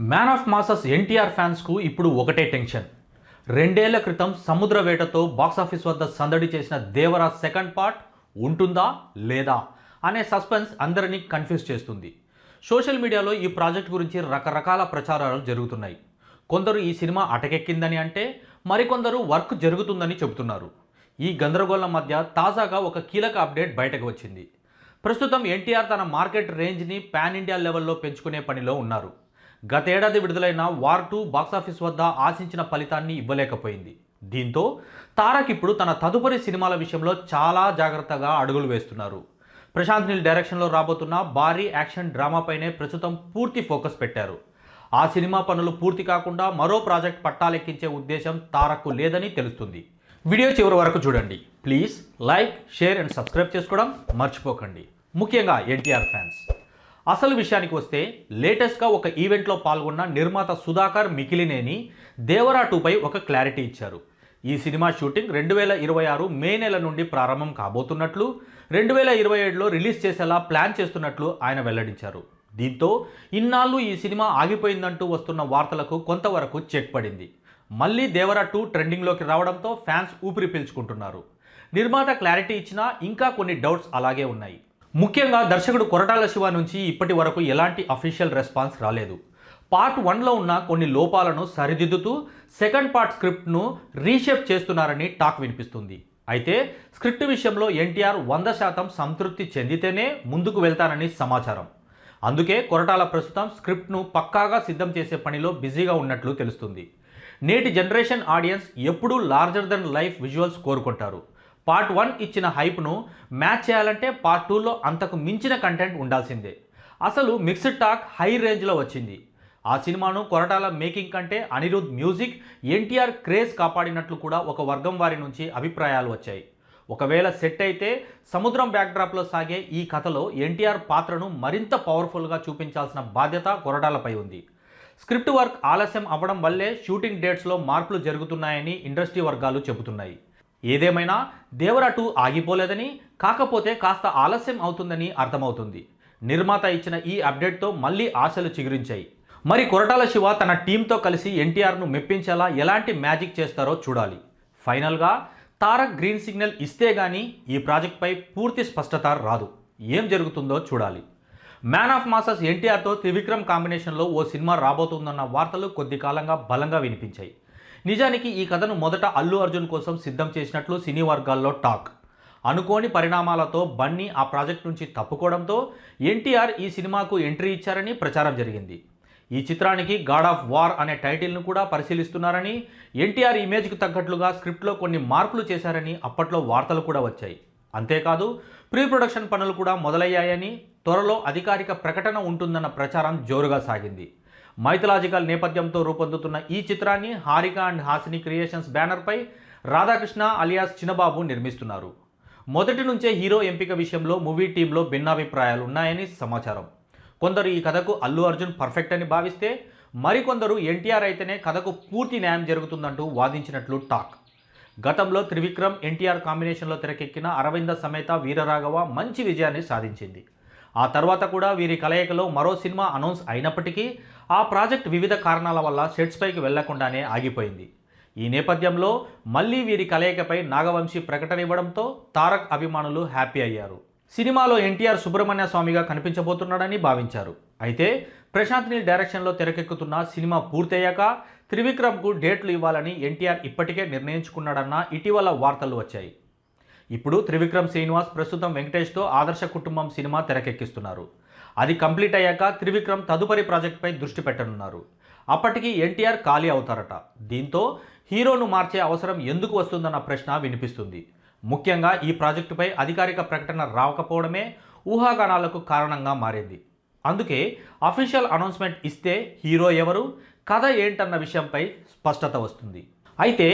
Man of masses NTR ఫ్యాన్స్కు ఇప్పుడు ఒకటే టెన్షన్. రెండేళ్ళ క్రితం సముద్ర వేటతో బాక్సాఫీస్ వద్ద సందడి చేసిన దేవరా సెకండ్ పార్ట్ ఉంటుందా లేదా అనే సస్పెన్స్ అందరినీ కన్ఫ్యూజ్ చేస్తుంది. సోషల్ మీడియాలో ఈ ప్రాజెక్ట్ గురించి రకరకాల ప్రచారాలు జరుగుతున్నాయి. కొందరు ఈ సినిమా అటకెక్కిందని అంటే మరికొందరు వర్క్ జరుగుతుందని చెబుతున్నారు. ఈ గందరగోళం మధ్య తాజాగా ఒక కీలక అప్డేట్ బయటకు వచ్చింది. ప్రస్తుతం ఎన్టీఆర్ తన మార్కెట్ రేంజ్ని పాన్ ఇండియా లెవెల్లో పెంచుకునే పనిలో ఉన్నారు. గతేడాది విడుదలైన వార్ టూ బాక్సాఫీస్ వద్ద ఆశించిన ఫలితాన్ని ఇవ్వలేకపోయింది. దీంతో తారక్ ఇప్పుడు తన తదుపరి సినిమాల విషయంలో చాలా జాగ్రత్తగా అడుగులు వేస్తున్నారు. ప్రశాంత్ నీల్ డైరెక్షన్లో రాబోతున్న భారీ యాక్షన్ డ్రామాపైనే ప్రస్తుతం పూర్తి ఫోకస్ పెట్టారు. ఆ సినిమా పనులు పూర్తి కాకుండా మరో ప్రాజెక్ట్ పట్టాలెక్కించే ఉద్దేశం తారక్కు లేదని తెలుస్తుంది. వీడియో చివరి వరకు చూడండి. Please like share and subscribe చేసుకోవడం మర్చిపోకండి. ముఖ్యంగా ఎన్టీఆర్ ఫ్యాన్స్. అసలు విషయానికి వస్తే లేటెస్ట్గా ఒక ఈవెంట్లో పాల్గొన్న నిర్మాత సుధాకర్ మికిలినేని దేవరా టూపై ఒక క్లారిటీ ఇచ్చారు. ఈ సినిమా షూటింగ్ రెండు వేల ఇరవై ఆరు మే నెల నుండి ప్రారంభం కాబోతున్నట్లు రెండు వేల ఇరవై ఏడులో రిలీజ్ చేసేలా ప్లాన్ చేస్తున్నట్లు ఆయన వెల్లడించారు. దీంతో ఇన్నాళ్ళు ఈ సినిమా ఆగిపోయిందంటూ వస్తున్న వార్తలకు కొంతవరకు చెక్ పడింది. మళ్ళీ దేవరా టూ ట్రెండింగ్లోకి రావడంతో ఫ్యాన్స్ ఊపిరి పీల్చుకుంటున్నారు. నిర్మాత క్లారిటీ ఇచ్చినా ఇంకా కొన్ని డౌట్స్ అలాగే ఉన్నాయి. ముఖ్యంగా దర్శకుడు కొరటాల శివ నుంచి ఇప్పటి వరకు ఎలాంటి అఫీషియల్ రెస్పాన్స్ రాలేదు. పార్ట్ వన్లో ఉన్న కొన్ని లోపాలను సరిదిద్దుతూ సెకండ్ పార్ట్ స్క్రిప్ట్ను రీషేప్ చేస్తున్నారని టాక్ వినిపిస్తుంది. అయితే స్క్రిప్ట్ విషయంలో ఎన్టీఆర్ వంద శాతం సంతృప్తి చెందితేనే ముందుకు వెళ్తానని సమాచారం. అందుకే కొరటాల ప్రస్తుతం స్క్రిప్ట్ను పక్కాగా సిద్ధం చేసే పనిలో బిజీగా ఉన్నట్లు తెలుస్తుంది. నేటి జనరేషన్ ఆడియన్స్ ఎప్పుడూ లార్జర్ దెన్ లైఫ్ విజువల్స్ కోరుకుంటారు. పార్ట్ వన్ ఇచ్చిన హైప్ను మ్యాచ్ చేయాలంటే పార్ట్ టూలో అంతకు మించిన కంటెంట్ ఉండాల్సిందే. అసలు మిక్స్డ్ టాక్ హై రేంజ్లో వచ్చింది. ఆ సినిమాను కొరటాల మేకింగ్ కంటే అనిరుద్ మ్యూజిక్ ఎన్టీఆర్ క్రేజ్ కాపాడినట్లు కూడా ఒక వర్గం వారి నుంచి అభిప్రాయాలు వచ్చాయి. ఒకవేళ సెట్ అయితే సముద్రం బ్యాక్డ్రాప్లో సాగే ఈ కథలో ఎన్టీఆర్ పాత్రను మరింత పవర్ఫుల్గా చూపించాల్సిన బాధ్యత కొరటాలపై ఉంది. స్క్రిప్ట్ వర్క్ ఆలస్యం అవ్వడం వల్లే షూటింగ్ డేట్స్లో మార్పులు జరుగుతున్నాయని ఇండస్ట్రీ వర్గాలు చెబుతున్నాయి. ఏదేమైనా దేవరటు టూ ఆగిపోలేదని కాకపోతే కాస్త ఆలస్యం అవుతుందని అర్థమవుతుంది. నిర్మాత ఇచ్చిన ఈ అప్డేట్తో మళ్ళీ ఆశలు చిగురించాయి. మరి కొరటాల శివ తన టీంతో కలిసి ఎన్టీఆర్ను మెప్పించేలా ఎలాంటి మ్యాజిక్ చేస్తారో చూడాలి. ఫైనల్గా తారక్ గ్రీన్ సిగ్నల్ ఇస్తే గానీ ఈ ప్రాజెక్ట్పై పూర్తి స్పష్టత రాదు. ఏం జరుగుతుందో చూడాలి. మ్యాన్ ఆఫ్ మాసస్ ఎన్టీఆర్తో త్రివిక్రమ్ కాంబినేషన్లో ఓ సినిమా రాబోతుందన్న వార్తలు కొద్ది కాలంగా బలంగా వినిపించాయి. నిజానికి ఈ కథను మొదట అల్లు అర్జున్ కోసం సిద్ధం చేసినట్లు సినీ వర్గాల్లో టాక్. అనుకోని పరిణామాలతో బన్నీ ఆ ప్రాజెక్ట్ నుంచి తప్పుకోవడంతో ఎన్టీఆర్ ఈ సినిమాకు ఎంట్రీ ఇచ్చారని ప్రచారం జరిగింది. ఈ చిత్రానికి గాడ్ ఆఫ్ వార్ అనే టైటిల్ను కూడా పరిశీలిస్తున్నారని ఎన్టీఆర్ ఇమేజ్కి తగ్గట్లుగా స్క్రిప్ట్లో కొన్ని మార్పులు చేశారని అప్పట్లో వార్తలు కూడా వచ్చాయి. అంతేకాదు ప్రీ ప్రొడక్షన్ పనులు కూడా మొదలయ్యాయని త్వరలో అధికారిక ప్రకటన ఉంటుందన్న ప్రచారం జోరుగా సాగింది. మైథలాజికల్ నేపథ్యంతో రూపొందుతున్న ఈ చిత్రాన్ని హారిక అండ్ హాసిని క్రియేషన్స్ బ్యానర్పై రాధాకృష్ణ అలియాస్ చిన్నబాబు నిర్మిస్తున్నారు. మొదటి నుంచే హీరో ఎంపిక విషయంలో మూవీ టీంలో భిన్నాభిప్రాయాలు ఉన్నాయని సమాచారం. కొందరు ఈ కథకు అల్లు అర్జున్ పర్ఫెక్ట్ అని భావిస్తే మరికొందరు ఎన్టీఆర్ అయితేనే కథకు పూర్తి న్యాయం జరుగుతుందంటూ వాదించినట్లు టాక్. గతంలో త్రివిక్రమ్ ఎన్టీఆర్ కాంబినేషన్లో తెరకెక్కిన అరవింద సమేత వీరరాఘవ మంచి విజయాన్ని సాధించింది. ఆ తర్వాత కూడా వీరి కలయికలో మరో సినిమా అనౌన్స్ అయినప్పటికీ ఆ ప్రాజెక్ట్ వివిధ కారణాల వల్ల సెట్స్ పైకి వెళ్ళకుండానే ఆగిపోయింది. ఈ నేపథ్యంలో మళ్ళీ వీరి కలయికపై నాగవంశీ ప్రకటన ఇవ్వడంతో తారక్ అభిమానులు హ్యాపీ అయ్యారు. సినిమాలో ఎన్టీఆర్ సుబ్రహ్మణ్య స్వామిగా కనిపించబోతున్నాడని భావించారు. అయితే ప్రశాంత్ నీల్ డైరెక్షన్లో తెరకెక్కుతున్న సినిమా పూర్తయ్యాక త్రివిక్రమ్కు డేట్లు ఇవ్వాలని ఎన్టీఆర్ ఇప్పటికే నిర్ణయించుకున్నాడన్న ఇటీవల వార్తలు వచ్చాయి. ఇప్పుడు త్రివిక్రమ్ శ్రీనివాస్ ప్రస్తుతం వెంకటేష్తో ఆదర్శ కుటుంబం సినిమా తెరకెక్కిస్తున్నారు. అది కంప్లీట్ అయ్యాక త్రివిక్రమ్ తదుపరి ప్రాజెక్ట్పై దృష్టి పెట్టనున్నారు. అప్పటికి ఎన్టీఆర్ ఖాళీ అవుతారట. దీంతో హీరోను మార్చే అవసరం ఎందుకు వస్తుందన్న ప్రశ్న వినిపిస్తుంది. ముఖ్యంగా ఈ ప్రాజెక్టుపై అధికారిక ప్రకటన రాకపోవడమే ఊహాగానాలకు కారణంగా మారింది. అందుకే అఫీషియల్ అనౌన్స్మెంట్ ఇస్తే హీరో ఎవరు కథ ఏంటన్న విషయంపై స్పష్టత వస్తుంది. అయితే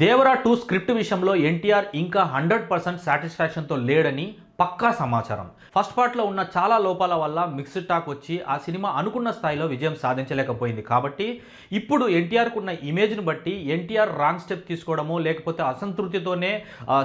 దేవరా టూ స్క్రిప్ట్ విషయంలో ఎన్టీఆర్ ఇంకా హండ్రెడ్ పర్సెంట్ సాటిస్ఫాక్షన్తో లేడని పక్కా సమాచారం. ఫస్ట్ పార్ట్లో ఉన్న చాలా లోపాల వల్ల మిక్స్డ్ టాక్ వచ్చి ఆ సినిమా అనుకున్న స్థాయిలో విజయం సాధించలేకపోయింది. కాబట్టి ఇప్పుడు ఎన్టీఆర్కు ఉన్న ఇమేజ్ని బట్టి ఎన్టీఆర్ రాంగ్ స్టెప్ తీసుకోవడమో లేకపోతే అసంతృప్తితోనే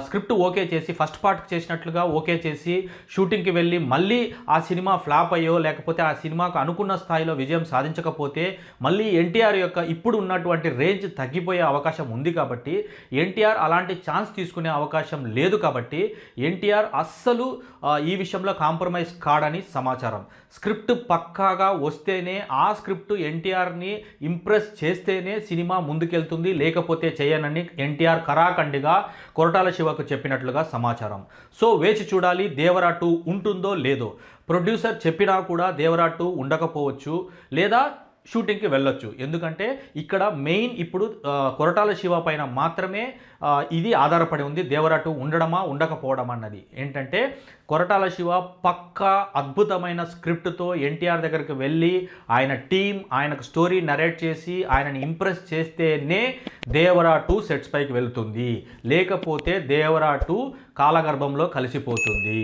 స్క్రిప్ట్ ఓకే చేసి ఫస్ట్ పార్ట్ చేసినట్లుగా ఓకే చేసి షూటింగ్కి వెళ్ళి మళ్ళీ ఆ సినిమా ఫ్లాప్ అయ్యో లేకపోతే ఆ సినిమాకు అనుకున్న స్థాయిలో విజయం సాధించకపోతే మళ్ళీ ఎన్టీఆర్ యొక్క ఇప్పుడు ఉన్నటువంటి రేంజ్ తగ్గిపోయే అవకాశం ఉంది కాబట్టి ఎన్టీఆర్ అలాంటి ఛాన్స్ తీసుకునే అవకాశం లేదు కాబట్టి ఎన్టీఆర్ అస్సలు ఈ విషయంలో కాంప్రమైజ్ కాడని సమాచారం. స్క్రిప్ట్ పక్కాగా వస్తేనే ఆ స్క్రిప్ట్ ఎన్టీఆర్ని ఇంప్రెస్ చేస్తేనే సినిమా ముందుకెళ్తుంది లేకపోతే చేయనని ఎన్టీఆర్ కరాఖండిగా కొరటాల శివకు చెప్పినట్లుగా సమాచారం. సో వేచి చూడాలి దేవరా టూ ఉంటుందో లేదో. ప్రొడ్యూసర్ చెప్పినా కూడా దేవరా టూ ఉండకపోవచ్చు లేదా షూటింగ్కి వెళ్ళొచ్చు. ఎందుకంటే ఇక్కడ మెయిన్ ఇప్పుడు కొరటాల శివ పైన మాత్రమే ఇది ఆధారపడి ఉంది. దేవరాటు ఉండడమా ఉండకపోవడం అన్నది. ఏంటంటే కొరటాల శివ పక్క అద్భుతమైన స్క్రిప్ట్తో ఎన్టీఆర్ దగ్గరికి వెళ్ళి ఆయన టీం ఆయనకు స్టోరీ నరేట్ చేసి ఆయనని ఇంప్రెస్ చేస్తేనే దేవరా టూ సెట్స్ పైకి వెళ్తుంది. లేకపోతే దేవరా టూ కాలగర్భంలో కలిసిపోతుంది.